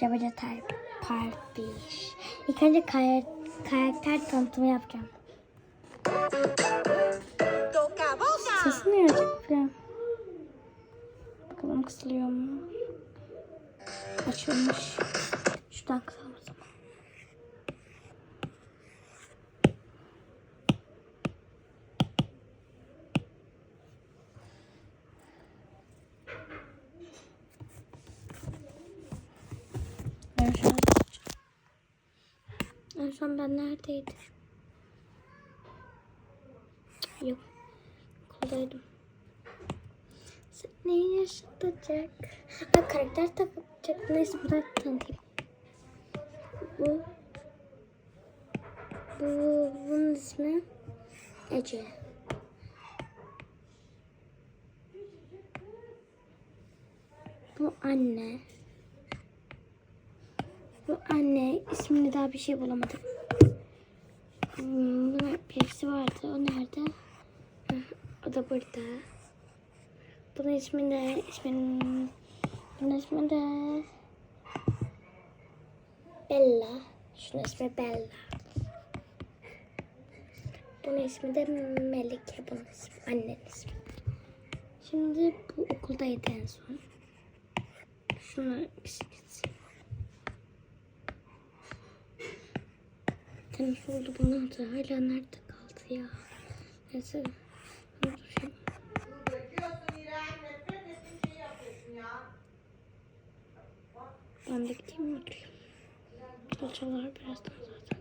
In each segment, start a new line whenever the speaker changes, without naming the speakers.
Cabaca Type Part 1. İlk önce kay- karakter tanıtımı yapacağım.
Boca boca.
Sesi ne acaba? Bakalım kısılıyor mu? Açılmış. Şuradan kısalım Ben. En son ben neredeydim? Yok. Kolaydım. Ne yaşatacak? Ha, karakter takacak. Neyse bunu tanıtayım. Bu. Bu. Bunun ismi Ece. Bu anne. Anne. ismini daha bir şey bulamadım. Hmm, birisi vardı. O nerede? O da burada. Bunun ismi de ismin bunun ismi de Bella. Şunun ismi Bella. Bunun ismi de Melike. Bunun ismi annenin ismi. Şimdi bu okuldaydı en son. Şunu Temiz oldu bunun da hala nerede kaldı ya? Neyse. Dur. Ben de gideyim mi oturayım? Salçalar birazdan zaten.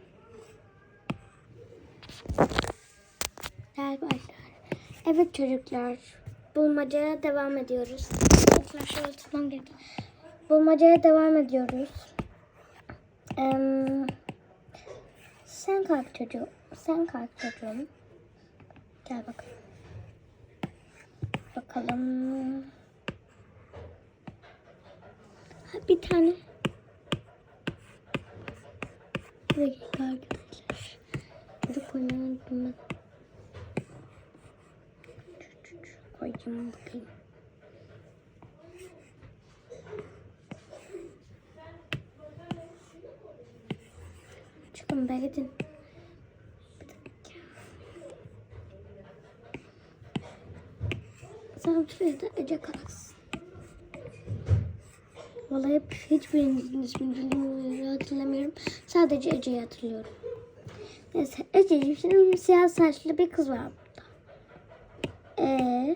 Arkadaşlar. Evet çocuklar. Bulmacaya devam ediyoruz. Çocuklar şöyle tutmam gerek. Bulmacaya devam ediyoruz. Eee, sen kalk çocuğum. Sen kalk çocuğum. Gel bakalım. Bakalım. Ha, bir tane. Bir dakika arkadaşlar. Burada koymayı unuttum. Koyacağım bakayım. Çıkın be gidin. Bir dakika. Sen da Ece kalksın. Vallahi hep hiçbirinizin ismini bilmiyorum, hatırlamıyorum. Sadece Ece'yi hatırlıyorum. Neyse Ece'ciğim şimdi siyah saçlı bir kız var burada. Ee,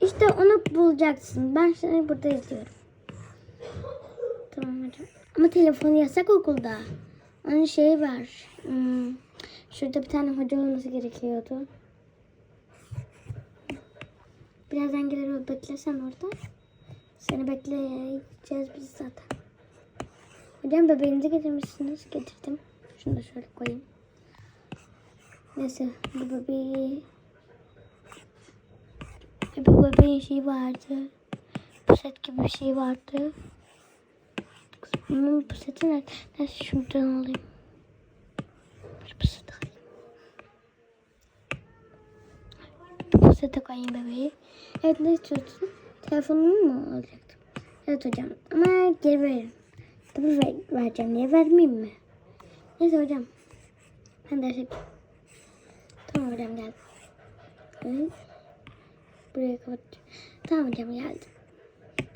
işte onu bulacaksın. Ben seni burada izliyorum. Tamam hocam. Ama telefonu yasak okulda. Onun şeyi var. Hmm, şurada bir tane hoca olması gerekiyordu. Birazdan gelir o beklesen orada. Seni bekleyeceğiz biz zaten. Hocam bebeğinizi getirmişsiniz. Getirdim. Şunu da şöyle koyayım. Neyse bu bebeği... Bu bebeğin şeyi vardı. Puset gibi bir şey vardı. Bunun puseti nerede? Neyse şuradan alayım. Şu puseti alayım. Pusete koyayım bebeği. Evet ne istiyorsun? Telefonumu mu alacaktım? Evet hocam ama geri veririm. Tabii ver, vereceğim diye vermeyeyim mi? Neyse hocam. Ben derse Tamam hocam geldim. Evet. Buraya kapat. Tamam hocam geldim.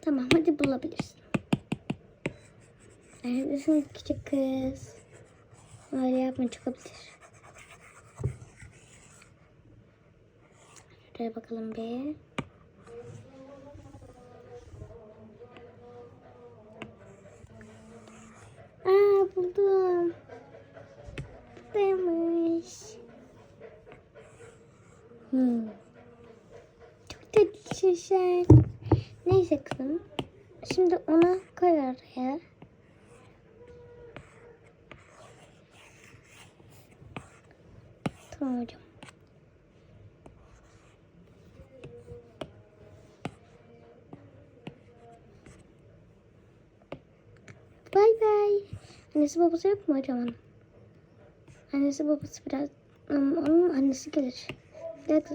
Tamam hadi bulabilirsin. Neredesin küçük kız? Öyle yapma çıkabilir. Şuraya bakalım bir. Buradaymış. Hmm. Çok tatlısın sen. Neyse kızım. Şimdi ona koy araya. Tamam. Bay bay. Annesi babası yok mu hocam? Annesi babası biraz... Onun annesi gelir. Bir dakika.